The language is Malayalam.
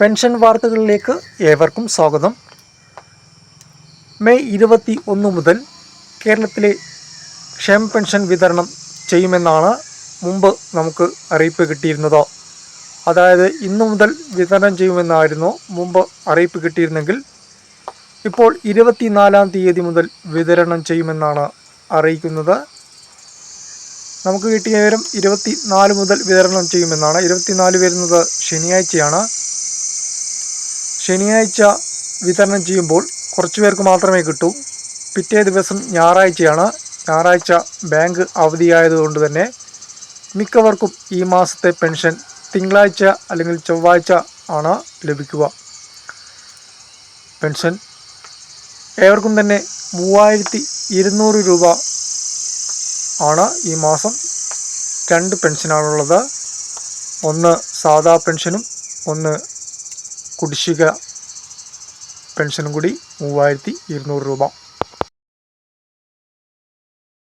പെൻഷൻ വാർത്തകളിലേക്ക് ഏവർക്കും സ്വാഗതം. മെയ് ഇരുപത്തി ഒന്ന് മുതൽ കേരളത്തിലെ ക്ഷേമ പെൻഷൻ വിതരണം ചെയ്യുമെന്നാണ് മുമ്പ് നമുക്ക് അറിയിപ്പ് കിട്ടിയിരുന്നത്. അതായത് ഇന്നു മുതൽ വിതരണം ചെയ്യുമെന്നായിരുന്നു മുമ്പ് അറിയിപ്പ് കിട്ടിയിരുന്നെങ്കിൽ ഇപ്പോൾ ഇരുപത്തിനാലാം തീയതി മുതൽ വിതരണം ചെയ്യുമെന്നാണ് അറിയിക്കുന്നത്. നമുക്ക് കിട്ടിയ വിവരം ഇരുപത്തി നാല് മുതൽ വിതരണം ചെയ്യുമെന്നാണ്. ഇരുപത്തിനാല് വരുന്നത് ശനിയാഴ്ചയാണ്. ശനിയാഴ്ച വിതരണം ചെയ്യുമ്പോൾ കുറച്ച് പേർക്ക് മാത്രമേ കിട്ടൂ. പിറ്റേ ദിവസം ഞായറാഴ്ചയാണ്. ഞായറാഴ്ച ബാങ്ക് അവധിയായതുകൊണ്ട് തന്നെ മിക്കവർക്കും ഈ മാസത്തെ പെൻഷൻ തിങ്കളാഴ്ച അല്ലെങ്കിൽ ചൊവ്വാഴ്ച ആണ് ലഭിക്കുക. പെൻഷൻ ഏവർക്കും തന്നെ മൂവായിരത്തി ഇരുന്നൂറ് രൂപ ആണ് ഈ മാസം രണ്ട് പെൻഷനാണുള്ളത്. ഒന്ന് സാധാ പെൻഷനും ഒന്ന് കുടിശ്ശിക പെൻഷനും കൂടി മൂവായിരത്തി ഇരുന്നൂറ് രൂപ.